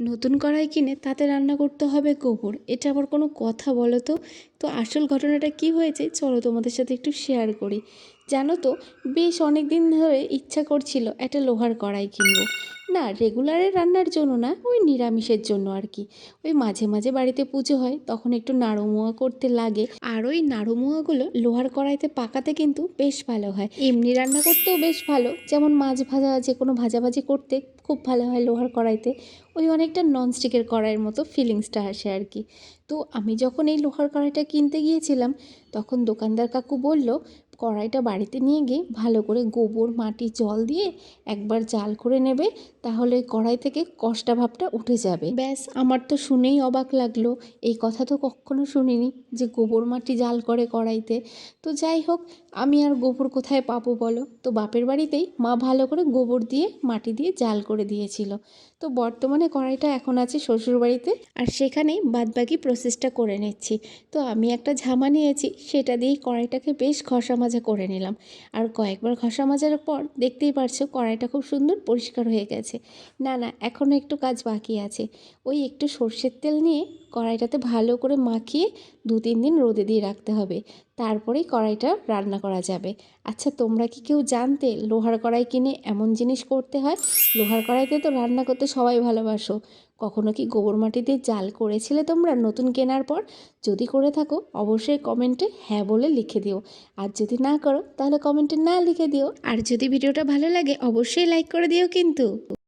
নতুন কড়াই কিনে তাতে রান্না করতে হবে গোবর। এটা আবার কোনো কথা বলো তো? তো আসল ঘটনাটা কি হয়েছে চলো তোমাদের সাথে একটু শেয়ার করি। জানো তো, বেশ অনেক দিন ধরে ইচ্ছা করছিল একটা লোহার কড়াই কিনবো। না রেগুলারের রান্নার জন্য না, ওই নিরামিষের জন্য আর কি। ওই মাঝে মাঝে বাড়িতে পুজো হয়, তখন একটু নাড়ুমোয়া করতে লাগে। আর ওই নাড়ুমোয়াগুলো লোহার কড়াইতে পাকাতে কিন্তু বেশ ভালো হয়। এমনি রান্না করতেও বেশ ভালো। যেমন মাছ ভাজা, যে কোনো ভাজাভাজি করতে খুব ভালো হয় লোহার কড়াইতে। ওই অনেকটা ননস্টিকের কড়াইয়ের মতো ফিলিংসটা আসে আর কি। তো আমি যখন এই লোহার কড়াইটা কিনতে গিয়েছিলাম, তখন দোকানদার কাকু বলল কড়াইটা বাড়িতে নিয়ে গিয়ে ভালো করে গোবর, মাটি, জল দিয়ে একবার জাল করে নেবে, তাহলে কড়াই থেকে কষ্টা ভাবটা উঠে যাবে। ব্যাস, আমার তো শুনেই অবাক লাগল। এই কথা তো কখনো শুনিনি যে গোবর, মাটি জাল করে কড়াইতে। তো যাই হোক, আমি আর গোবর কোথায় পাবো বলো? তো বাপের বাড়িতেই মা ভালো করে গোবর দিয়ে, মাটি দিয়ে জাল করে দিয়েছিল। তো বর্তমানে কড়াইটা এখন আছে শ্বশুরবাড়িতে আর সেখানেই বাদবাকি প্রসেসটা করে নিচ্ছি। তো আমি একটা ঝামা নিয়েছি, সেটা দিয়েই কড়াইটাকে বেশ ঘষা মাজা করে নিলাম। আর কয়েকবার ঘষা মাজার পর দেখতেই পারছ কড়াইটা খুব সুন্দর পরিষ্কার হয়ে গেছে। না না এখনও একটু কাজ বাকি আছে। ওই একটু সর্ষের তেল নিয়ে কড়াইটাতে ভালো করে মাখিয়ে দু, তিন দিন রোদে দিয়ে রাখতে হবে। তারপরেই কড়াইটা রান্না করা যাবে। আচ্ছা তোমরা কি কেউ জানতে লোহার কড়াই কিনে এমন জিনিস করতে হয়? লোহার কড়াইতে তো রান্না করতে সবাই ভালোবাসো। কখনো কি গোবর মাটি দিয়ে জাল করেছিলে তোমরা নতুন কেনার পর? যদি করে থাকো, অবশ্যই কমেন্টে হ্যাঁ বলে লিখে দিও। আর যদি না করো, তাহলে কমেন্টে না লিখে দিও। আর যদি ভিডিওটা ভালো লাগে, অবশ্যই লাইক করে দিও কিন্তু।